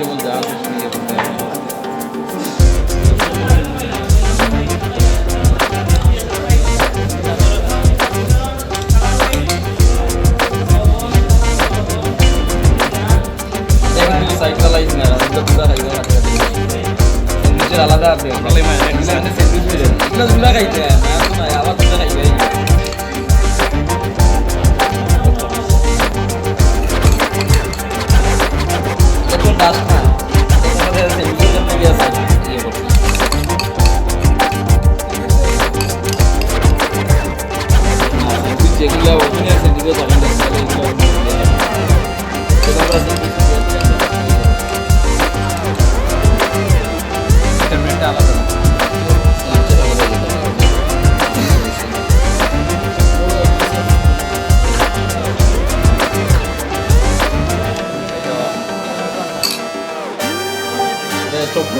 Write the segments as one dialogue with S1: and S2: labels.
S1: Devo andare così e আলাদা আছে। সেন্ডউইচ হয়ে যায় এগুলো
S2: দুলা That's fine.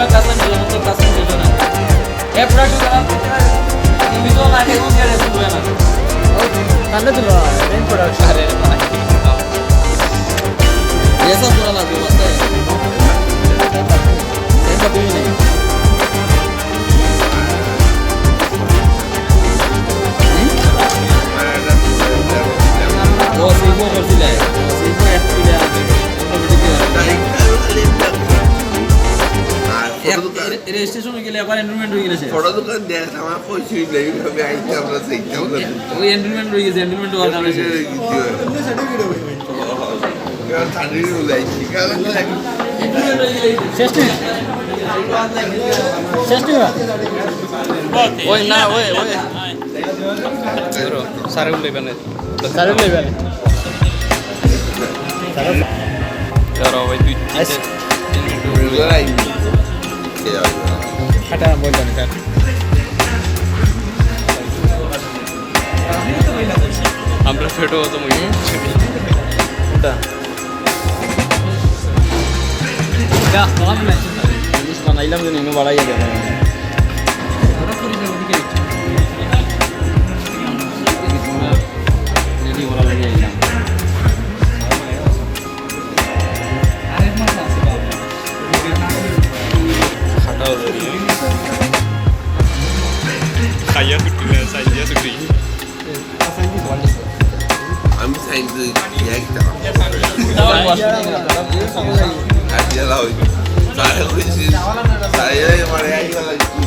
S1: ডেস্ক বা কাসন যে মতো কাসন যেটা না। এই প্রোডাকশন যারা বুঝতে পারলে তুমি তো না কেমন করে শুনবে না
S3: তাহলে তো মেন প্রোডাকশন
S2: আরে ভাই
S1: রেজিস্ট্রেশন গেলে আবার এনরোলমেন্ট হয়ে গেছে।
S4: বড় দোকান দেখ আমার পয়সাই নেই আমি আইতে আমরা সেইটাও না
S1: ওই এনরোলমেন্ট হয়ে গেছে এনরোলমেন্ট হওয়ার কারণে সে হয়ে
S2: ওই না ওই ওই। সারে উঠলে বানে
S3: সারে লেভেল
S2: ধরো ওই দুই তিনটে। তিন মিনিট
S4: উলাই
S3: খাটা বলতেন কার
S2: আমরা ফেটো হতো
S3: না বানাইলাম যে নিনু বাড়াইয়া দেবে
S2: saya dengan saya sendiri. I'm saying the
S4: yakta. Saya lawan. Saya lawan. Saya yang mana yang lawan.